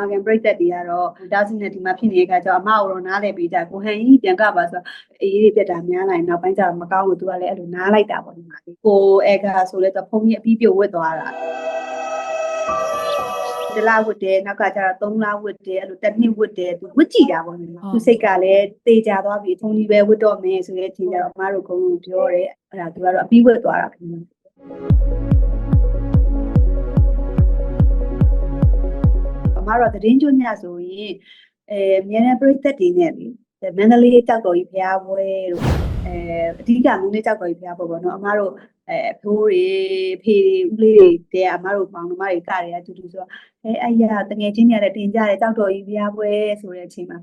မာကန်ပြိသက်တွေကတော့ဒါစီနဲ့ဒီမှာဖြစ်နေတဲ့ခါကျတော့အမကိုတော့နားလည်ပေးကြကိုဟန်ကြီးပြန်ကပါဆိုတော့အေးလေးပြက်တာများလာရင်နောက်ပိုင်းကျတော့မကောင်းဘူးသူကလည်းအဲ့လိုနားလိုက်တာပေါ့ဒီမှာလေးကိုအဲကဆိုလဲတော့ဖုန်းကြီးအပြီးပြုတ်ဝတ်သွားတာတလားဝတ်တယ်နောက်ကကျတော့3လဝတ်တယ်အဲ့လိုတစ်နှစ်ဝတ်တယ်သူဝတ်ကြည့်တာပေါ့ညီမသူစိတ်ကလည်းတေချာသွားပြီထုံကြီးပဲဝတ်တော့မယ်ဆိုတဲ့အချိန်ကျတော့အမတို့ကုန်းလုံးပြောတယ်အဲ့ဒါသူကတော့အပြီးဝတ်သွားတာခင်ဗျ အမတို့ကသတင်းကျွညဆိုရင်အဲအများနဲ့ပြိသက်တွေနဲ့လေမန္တလေးတောက်တော်ကြီးဖျားပွဲတို့အဲအဓိကမင်းလေးတောက်တော်ကြီးဖျားပွဲပေါ့နော်အမတို့အဲဖိုးတွေဖေတွေဦးလေးတွေတဲ့အမတို့ပေါင်းတို့မတွေကတွေအတူတူဆိုတော့အဲအဲ့ရတငယ်ချင်းတွေလည်းတင်ကြတယ်တောက်တော်ကြီးဖျားပွဲဆိုတဲ့အချိန်မှာ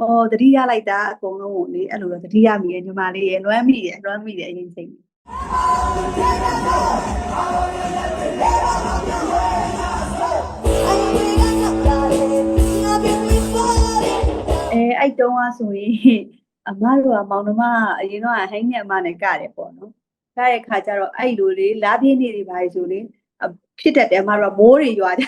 အော်တတိရလိုက်တာအကုန်လုံးကိုလေအဲ့လိုတော့တတိရမိရဲ့ညီမလေးရဲ့လွမ်းမိရဲ့လွမ်းမိရဲ့အရင်ချိန် အဲအဲ့တုန်းကဆိုရင်အမတို့ကမောင်နှမအရင်တော့ဟိုင်းနဲ့အမနဲ့ကတယ်ပေါ့နော်ကတဲ့ခါကျတော့အဲ့လိုလေလာပြင်းနေတွေပါလေဆိုလေအဖြစ်တတ်တယ်အမတို့ကမိုးတွေရွာကြ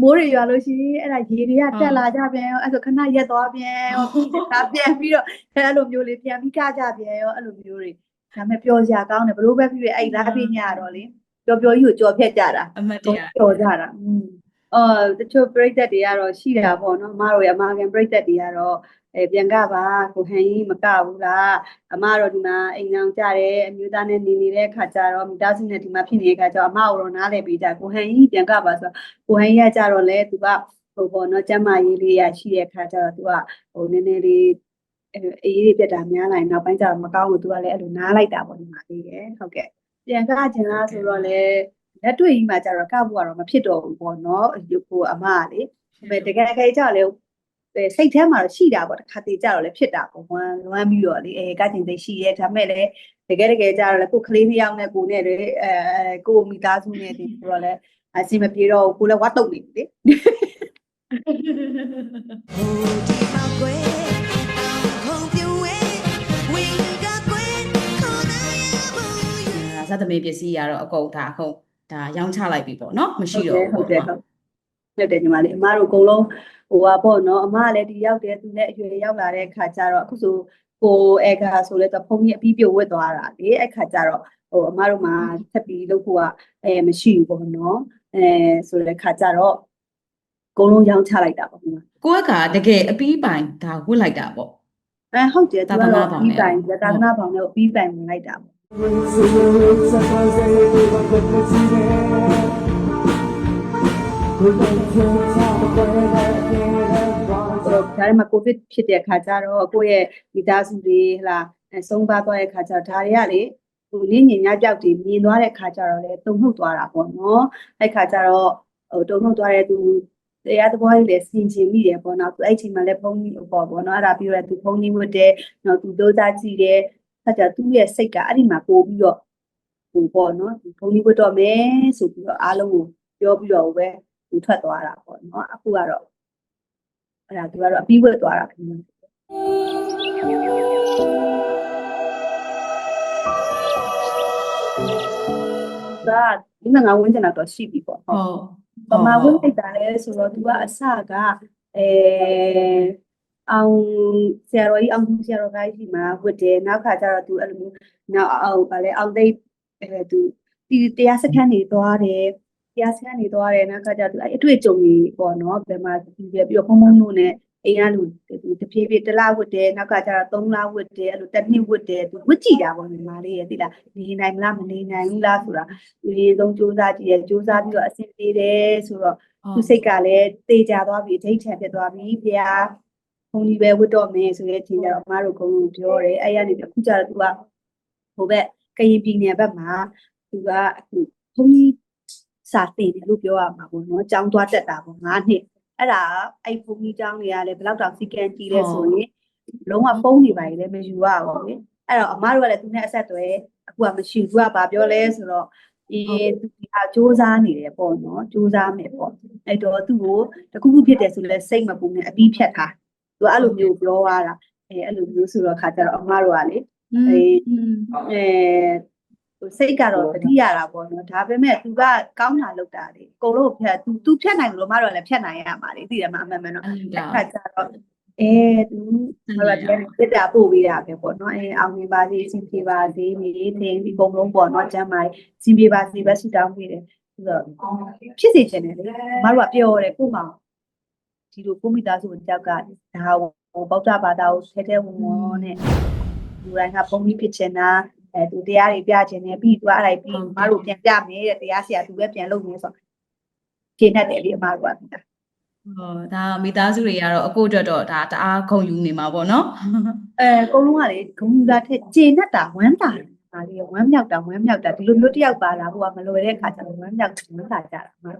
မိုးတွေရွာလို့ရှိရင်အဲ့ဒါရေတွေကတက်လာကြပြန်ရောအဲ့ဆိုခဏရက်သွားပြန်ရောပြီးတာပြန်ပြီးတော့အဲ့လိုမျိုးလေးပြန်ပြီးကကြပြန်ရောအဲ့လိုမျိုးတွေဒါပေမဲ့ပျော်စရာကောင်းတယ်ဘလို့ပဲဖြစ်ဖြစ်အဲ့လာပြင်းညတော့လေပျော်ပျော်ကြီးကိုကြော်ဖြတ်ကြတာအမှတ်တတော့ရကြော်ကြတာอืม အော်တချို့ပြိသက်တွေကတော့ရှိတာပေါ့နော်အမတို့ရအမကန်ပြိသက်တွေကတော့အဲပြန်ကပါကိုဟန်ကြီးမကဘူးလားအမတို့ဒီမှာအိမ်အောင်ကြတယ်အမျိုးသားနဲ့နေနေတဲ့ခါကျတော့မိသားစုနဲ့ဒီမှာဖြစ်နေတဲ့ခါကျတော့အမကိုတော့နားလည်ပေးကြကိုဟန်ကြီးပြန်ကပါဆိုတော့ကိုဟန်ကြီးကကြတော့လေသူကဟိုပေါ့နော်ကျမရေးလေးရရှိတဲ့ခါကျတော့သူကဟိုနည်းနည်းလေးအဲအေးလေးပြက်တာများလာရင်နောက်ပိုင်းကျတော့မကောင်းဘူးသူကလည်းအဲ့လိုနားလိုက်တာပေါ့ဒီမှာလေးရယ်ဟုတ်ကဲ့ပြန်ကကျင်လားဆိုတော့လေ လက်တွေ့ကြီးမှကျတော့ကဖို့ကတော့မဖြစ်တော့ဘူးပေါ့နော်ဟိုအမကလေဒါပေမဲ့တကယ်ခိုင်ကြလေစိတ်ထဲမှာတော့ရှိတာပေါ့တစ်ခါတည်းကြတော့လေဖြစ်တာပေါ့ဝမ်းလွမ်းပြီးတော့လေအဲကကျင်သိရှိရဲဒါပေမဲ့လေတကယ်တကယ်ကြတော့လေကိုကလေးနှစ်ယောက်နဲ့ကိုနဲ့လေအဲကိုမိသားစုနဲ့ဒီဆိုတော့လေအစီမပြေတော့ကိုလည်းဝတ်တုတ်နေပြီလေဇတ်သမီးပစ္စည်းရတော့အကုန်ဒါအခု ဒါရောင်းချလိုက်ပြီပေါ့နော်မရှိတော့ဟုဘူးတ်တယ်ဟုတ်ဟုတ်တယ်ညီမလေးအမတို့အကုန်လုံးဟိုပါပေါ့နော်အမကလည်းဒီရောက်တယ်သူနဲ့အရွယ်ရောက်လာတဲ့ခါကျတော့အခုဆိုကိုအဲကဆိုလဲတော့ဖုန်းကြီးအပြီးပြုတ်ဝတ်သွားတာလေအဲ့ခါကျတော့ဟိုအမတို့မှာဆက်ပြီးလုပ်ဖို့ကအဲမရှိဘူးပေါ့နော်အဲဆိုတဲ့ခါကျတော့အကုန်လုံးရောင်းချလိုက်တာပေါ့ညီမကိုယ့်ကတကယ်အပီးပိုင်ဒါဝတ်လိုက်တာပေါ့အဲဟုတ်တယ်သူသာသနာကတော့ပေါင်းပြီးနဲ့တိုင်သာသနာပေါင်းနဲ့ပြီးတိုင်ဝင်လိုက်တာပေါ့တော့ ဒါထဲမှာကိုဗစ်ဖြစ်တဲ့အခါကျတော့ကိုယ့်ရဲ့မိသားစုတွေဟလာအဲဆုံးပါသွားတဲ့အခါကျတော့ဒါတွေကလေဟိုနင်းညင်ညပြောက်တွေမြင်သွားတဲ့အခါကျတော့လေတုံ့နှုတ်သွားတာပေါ့နော်အဲ့ခါကျတော့ဟိုတုံ့နှုတ်သွားတဲ့သူတရားသဘောကြီးလည်းစင်ကျင်မိတယ်ပေါ့နော်သူအဲ့အချိန်မှာလည်းဘုန်းကြီးလို့ပေါ့ပေါ့နော်အဲ့ဒါပြီးတော့သူဘုန်းကြီးဝတ်တယ်နော်သူတို့သားကြည့်တယ် အဲ့ဒါသူ့ရဲ့စိတ်ကအဲ့ဒီမှာပို့ပြီးတော့ဟိုပေါ့နော်ဒီဘုန်းကြီးဝတ်တော့မယ်ဆိုပြီးတော့အားလုံးကိုပြောပြီးတော့ပဲသူထွက်သွားတာပေါ့နော်အခုကတော့အဲ့ဒါသူကတော့အပြီးဝတ်သွားတာခင်ဗျဒါဒီမှာငါဝင်ချင်တာတော့ရှိပြီပေါ့ဟုတ်ဟုတ်ပမာဝင်လိုက်တာလဲဆိုတော့သူကအစကအဲ အောင်ဆရာတော်ကြီးအောင်ဆရာတော်ကြီးရှိမှာဝတ်တယ်နောက်ခါကျတော့သူအဲ့လိုမျိုးနောက်အောင်ဗာလဲအောင်သိပ်အဲသူဒီတရားစခန်းနေသွားတယ်တရားစခန်းနေသွားတယ်နောက်ခါကျသူအဲ့အတွေ့အကြုံကြီးပေါ့နော်ဘယ်မှာဒီပြီးတော့ဖုံဖုံတို့နဲ့အိမ်ကလူသူတဖြည်းဖြည်းတစ်လဝတ်တယ်နောက်ကကျတော့၃လဝတ်တယ်အဲ့လိုတစ်နှစ်ဝတ်တယ်သူဝတ်ကြည့်တာပေါ့ညီမလေးရဲ့သိလားနေနိုင်မလားမနေနိုင်ဘူးလားဆိုတာဒီလေးဆုံးစူးစမ်းကြည့်ရစူးစမ်းပြီးတော့အဆင်ပြေတယ်ဆိုတော့သူစိတ်ကလည်းတေချာသွားပြီအဋိဋ္ဌံဖြစ်သွားပြီဘုရား ဘုန်းကြီးပဲဝတ်တော့မယ်ဆိုတဲ့အချိန်ကျတော့အမားတို့ကုန်းကိုပြောတယ်အဲ့ရနေပြီးအခုကျတော့သူကဟိုဘက်ကရင်ပြည်နယ်ဘက်မှာသူကအခုဘုန်းကြီးစာတင်တယ်လို့ပြောရမှာပေါ့နော်ကျောင်းသွားတက်တာပေါ့၅နှစ်အဲ့ဒါအဲ့ဘုန်းကြီးကျောင်းတွေကလည်းဘယ်လောက်တောင်စီကံကြီးလဲဆိုရင်လုံးဝပုံးနေပါလေလည်းမယူရဘူးလေအဲ့တော့အမားတို့ကလည်းသူနဲ့အဆက်အသွယ်အခုကမရှိဘူးသူကဘာပြောလဲဆိုတော့အေးသူကစူးစမ်းနေတယ်ပေါ့နော်စူးစမ်းမယ်ပေါ့အဲ့တော့သူ့ကိုတခုခုဖြစ်တယ်ဆိုလဲစိတ်မပူနဲ့အပြီးဖြတ်ထား သူကအဲ့လိုမျိုးပြောသွားတာအဲအဲ့လိုမျိုးဆိုတော့ခါကျတော့အမတို့ကလေအဲအဲစိတ်ကတော့တတိရတာပေါ့နော်ဒါပေမဲ့သူကကောင်းတာလုပ်တာလေအကုန်လုံးဖြတ်သူသူဖြတ်နိုင်လို့မတော့လည်းဖြတ်နိုင်ရမှာလေသိတယ်မအမှန်မှန်တော့တစ်ခါကျတော့အဲသူဟိုကပြစ်တာပို့ပေးတာပဲပေါ့နော်အဲအောင်မြင်ပါစေအဆင်ပြေပါစေနေထိုင်ဒီအကုန်လုံးပေါ့နော်ကျမ်းမာစင်ပြေပါစေပဲဆုတောင်းပေးတယ်ဆိုတော့ဖြစ်စေချင်တယ်လေမတို့ကပြောတယ်ကို့မှာ ဒီလိုကိုမိသားစုတယောက်ကဒါဟိုဗုဒ္ဓဘာသာကိုထဲထဲဝင်ဝင်နဲ့လူတိုင်းကပုံပြီးဖြစ်ချင်တာအဲသူတရားတွေပြချင်တယ်ပြီးသွားလိုက်ပြီးမတို့ပြန်ပြမယ်တဲ့တရားဆရာသူပဲပြန်လုပ်နေဆိုရှင်းတတ်တယ်လေအမတို့ကဟောဒါမိသားစုတွေကတော့အကိုအတွက်တော့ဒါတအားခုံယူနေမှာပေါ့နော်အဲအကုန်လုံးကလေဂုံယူတာထက်ကျေနပ်တာဝမ်းသာတာဒါလေးဝမ်းမြောက်တာဝမ်းမြောက်တာဒီလိုမျိုးတယောက်ပါလာဟိုကမလွယ်တဲ့အခါကျတော့ဝမ်းမြောက်ဝမ်းသာကြတာမှာ